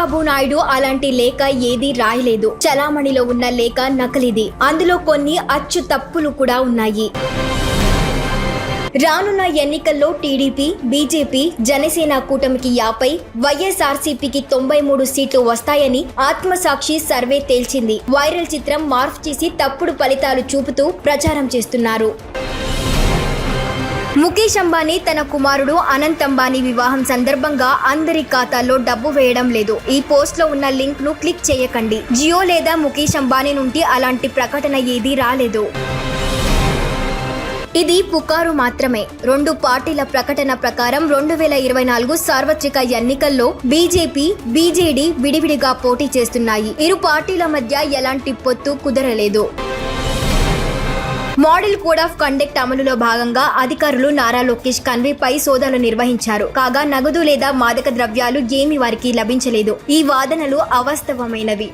చంద్రబాబు నాయుడు అలాంటి లేఖ ఏదీ రాయలేదు. చలామణిలో ఉన్న లేఖ నకలిది. అందులో కొన్ని అచ్చు తప్పులు కూడా ఉన్నాయి. రానున్న ఎన్నికల్లో టీడీపీ బీజేపీ జనసేన కూటమికి యాభై వైఎస్ఆర్సీపీకి తొంభై మూడు సీట్లు వస్తాయని ఆత్మసాక్షి సర్వే తేల్చింది. వైరల్ చిత్రం మార్ఫ్ చేసి తప్పుడు ఫలితాలు చూపుతూ ప్రచారం చేస్తున్నారు. ముఖేష్ అంబానీ తన కుమారుడు అనంత్ అంబానీ వివాహం సందర్భంగా అందరి ఖాతాల్లో డబ్బు వేయడం లేదు. ఈ పోస్ట్లో ఉన్న లింక్ను క్లిక్ చేయకండి. జియో లేదా ముఖేష్ అంబానీ నుండి అలాంటి ప్రకటన ఏదీ రాలేదు. ఇది పుకారు మాత్రమే. రెండు పార్టీల ప్రకటన ప్రకారం రెండు వేల ఇరవై నాలుగు సార్వత్రిక ఎన్నికల్లో బీజేపీ బీజేడీ విడివిడిగా పోటీ చేస్తున్నాయి. ఇరు పార్టీల మధ్య ఎలాంటి పొత్తు కుదరలేదు. మోడల్ కోడ్ ఆఫ్ కండక్ట్ అమలులో భాగంగా అధికారులు నారా లోకేష్ కన్వీపై సోదాలు నిర్వహించారు. కాగా నగదు లేదా మాదక ద్రవ్యాలు ఏమి వారికి లభించలేదు. ఈ వాదనలు అవాస్తవమైనవి.